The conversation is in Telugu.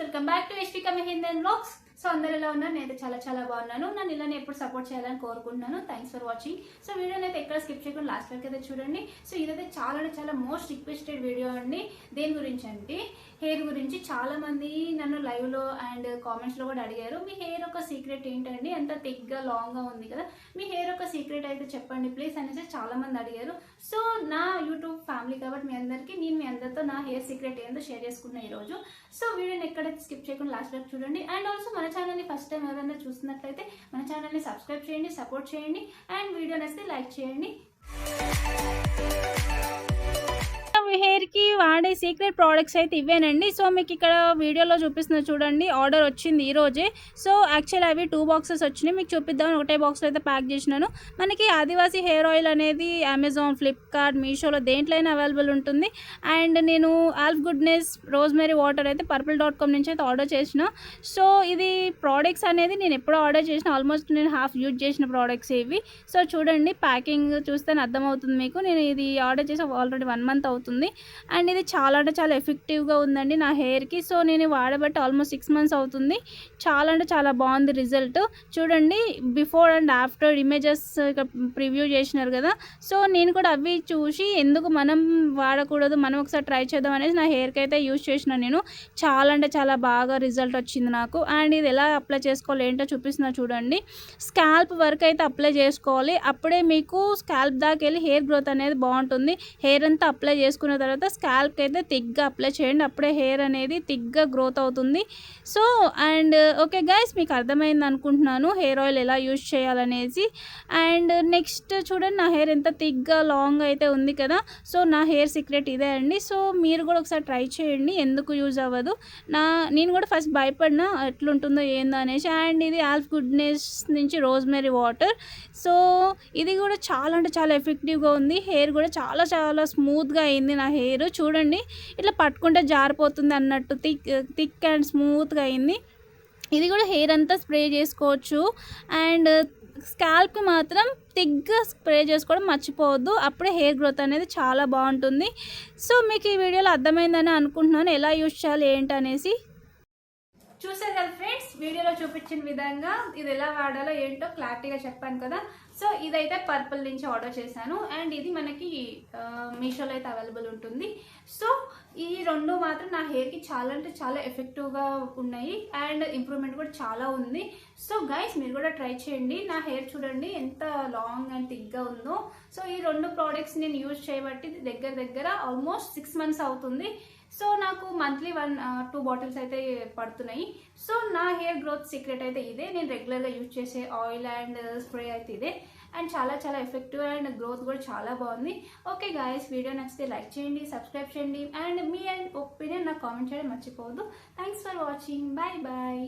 Welcome back to HP Mehindan blogs so అందరు ఎలా ఉన్నారు? నేనైతే చాలా చాలా బాగున్నాను. నన్ను ఇలానే ఎప్పుడు సపోర్ట్ చేయాలని కోరుకుంటున్నాను. థ్యాంక్స్ ఫర్ వాచింగ్ సో వీడియోని అయితే ఎక్కడ స్కిప్ చేయకుండా లాస్ట్ వరకు అయితే చూడండి. సో ఇదైతే చాలా అంటే చాలా మోస్ట్ రిక్వెస్టెడ్ వీడియో అండి. దేని గురించి అంటే హెయిర్ గురించి చాలా మంది నన్ను లైవ్లో అండ్ కామెంట్స్లో కూడా అడిగారు. మీ హెయిర్ ఒక సీక్రెట్ ఏంటండి? ఎంత థిక్గా లాంగ్గా ఉంది కదా? మీ హెయిర్ ఒక సీక్రెట్ అయితే చెప్పండి ప్లీజ్ అనేసి చాలా మంది అడిగారు. సో నా ఫ్యామిలీ కాబట్టి మీ అందరికీ నేను మీ అందరితో నా హెయిర్ సీక్రెట్ ఏందో షేర్ చేసుకున్నా ఈరోజు సో వీడియోని ఎక్కడైతే స్కిప్ చేయకుండా లాస్ట్ వరకు చూడండి. అండ్ ఆల్సో మన ఛానల్ని ఫస్ట్ టైం ఎవరైనా చూస్తున్నట్లయితే మన ఛానల్ని సబ్స్క్రైబ్ చేయండి సపోర్ట్ చేయండి. అండ్ వీడియో వస్తే లైక్ చేయండి. మీ వాడే సీక్రెట్ ప్రోడక్ట్స్ అయితే ఇవేనండి. సో మీకు ఇక్కడ వీడియోలో చూపిస్తున్న చూడండి. ఆర్డర్ వచ్చింది ఈరోజే సో యాక్చువల్ అవి టూ బాక్సెస్ వచ్చినాయి. మీకు చూపిద్దామని ఒకటే బాక్స్లో అయితే ప్యాక్ చేసినాను. మనకి ఆదివాసీ హెయిర్ ఆయిల్ అనేది అమెజాన్ ఫ్లిప్కార్ట్ మీషోలో దేంట్లో అయినా అవైలబుల్ ఉంటుంది. అండ్ నేను ఆల్ఫ్ గుడ్నెస్ రోజ్మెరీ వాటర్ అయితే పర్పుల్ డాట్ కామ్ నుంచి అయితే ఆర్డర్ చేసిన. సో ఇది ప్రోడక్ట్స్ అనేది నేను ఎప్పుడో ఆర్డర్ చేసిన. ఆల్మోస్ట్ నేను హాఫ్ యూజ్ చేసిన ప్రోడక్ట్స్ ఇవి. సో చూడండి ప్యాకింగ్ చూస్తే అర్థమవుతుంది మీకు. నేను ఇది ఆర్డర్ చేసి ఆల్రెడీ వన్ మంత్ అవుతుంది. అండ్ ఇది చాలా అంటే చాలా ఎఫెక్టివ్గా ఉందండి నా హెయిర్కి సో నేను వాడబట్టి ఆల్మోస్ట్ సిక్స్ మంత్స్ అవుతుంది. చాలా అంటే చాలా బాగుంది రిజల్ట్ చూడండి before and after images preview చేసినారు కదా. సో నేను కూడా అవి చూసి ఎందుకు మనం వాడకూడదు మనం ఒకసారి ట్రై చేద్దాం అనేసి నా హెయిర్కి అయితే యూజ్ చేసిన నేను. చాలా అంటే చాలా బాగా రిజల్ట్ వచ్చింది నాకు. అండ్ ఇది ఎలా అప్లై చేసుకోవాలి ఏంటో చూపిస్తున్నా చూడండి. స్కాల్ప్ వరకు అయితే అప్లై చేసుకోవాలి. అప్పుడే మీకు స్కాల్ప్ దాకా వెళ్ళి హెయిర్ గ్రోత్ అనేది బాగుంటుంది. హెయిర్ అంతా అప్లై చేసుకున్న తర్వాత స్కాల్ప్కి అయితే థిక్గా అప్లై చేయండి. అప్పుడే హెయిర్ అనేది థిక్గా గ్రోత్ అవుతుంది. సో అండ్ ఓకే గైస్ మీకు అర్థమైంది అనుకుంటున్నాను హెయిర్ ఆయిల్ ఎలా యూజ్ చేయాలనేసి. అండ్ నెక్స్ట్ చూడండి నా హెయిర్ ఎంత థిక్గా లాంగ్ అయితే ఉంది కదా. సో నా హెయిర్ సీక్రెట్ ఇదే అండి. సో మీరు కూడా ఒకసారి ట్రై చేయండి. ఎందుకు యూజ్ అవ్వదు? నా నేను కూడా ఫస్ట్ భయపడినా ఎట్లుంటుందో ఏందో అనేసి. అండ్ ఇది ఆల్ఫ్ గుడ్నెస్ నుంచి రోజ్మెరీ వాటర్ సో ఇది కూడా చాలా అంటే చాలా ఎఫెక్టివ్గా ఉంది. హెయిర్ కూడా చాలా చాలా స్మూత్గా అయింది నా హెయిర్ చూడండి ఇట్లా పట్టుకుంటే జారిపోతుంది అన్నట్టు థిక్ థిక్ అండ్ స్మూత్గా అయింది. ఇది కూడా హెయిర్ అంతా స్ప్రే చేసుకోవచ్చు. అండ్ స్కాల్ప్కి మాత్రం థిక్గా స్ప్రే చేసుకోవడం మర్చిపోవద్దు. అప్పుడే హెయిర్ గ్రోత్ అనేది చాలా బాగుంటుంది. సో మీకు ఈ వీడియోలో అర్థమైందని అనుకుంటున్నాను. ఎలా యూజ్ చేయాలి ఏంటనేసి. చూసారు కదా ఫ్రెండ్స్ వీడియోలో చూపించిన విధంగా ఇది ఎలా వాడాలో ఏంటో క్లారిటీగా చెప్పాను కదా. సో ఇదైతే పర్పుల్ నుంచి ఆర్డర్ చేశాను అండ్ ఇది మనకి మీషోలో అయితే అవైలబుల్ ఉంటుంది. సో ఈ రెండు మాత్రం నా హెయిర్కి చాలా అంటే చాలా ఎఫెక్టివ్గా ఉన్నాయి అండ్ ఇంప్రూవ్మెంట్ కూడా చాలా ఉంది. సో గైస్ మీరు కూడా ట్రై చేయండి. నా హెయిర్ చూడండి ఎంత లాంగ్ అండ్ థిక్గా ఉందో. సో ఈ రెండు ప్రోడక్ట్స్ నేను యూజ్ చేయబట్టి దగ్గర దగ్గర ఆల్మోస్ట్ సిక్స్ మంత్స్ అవుతుంది. సో నాకు మంత్లీ వన్ టూ బాటిల్స్ అయితే పడుతున్నాయి. సో నా హెయిర్ గ్రోత్ సీక్రెట్ అయితే ఇదే. నేను రెగ్యులర్గా యూజ్ చేసే ఆయిల్ అండ్ స్ప్రే అయితే ఇదే. అండ్ చాలా చాలా ఎఫెక్టివ్ అండ్ గ్రోత్ కూడా చాలా బాగుంది. ఓకే గాయస్ వీడియో నచ్చితే లైక్ చేయండి సబ్స్క్రైబ్ చేయండి అండ్ మీ అండ్ ఒపీనియన్ నాకు కామెంట్ చేయడం మర్చిపోవద్దు. Thanks for watching bye bye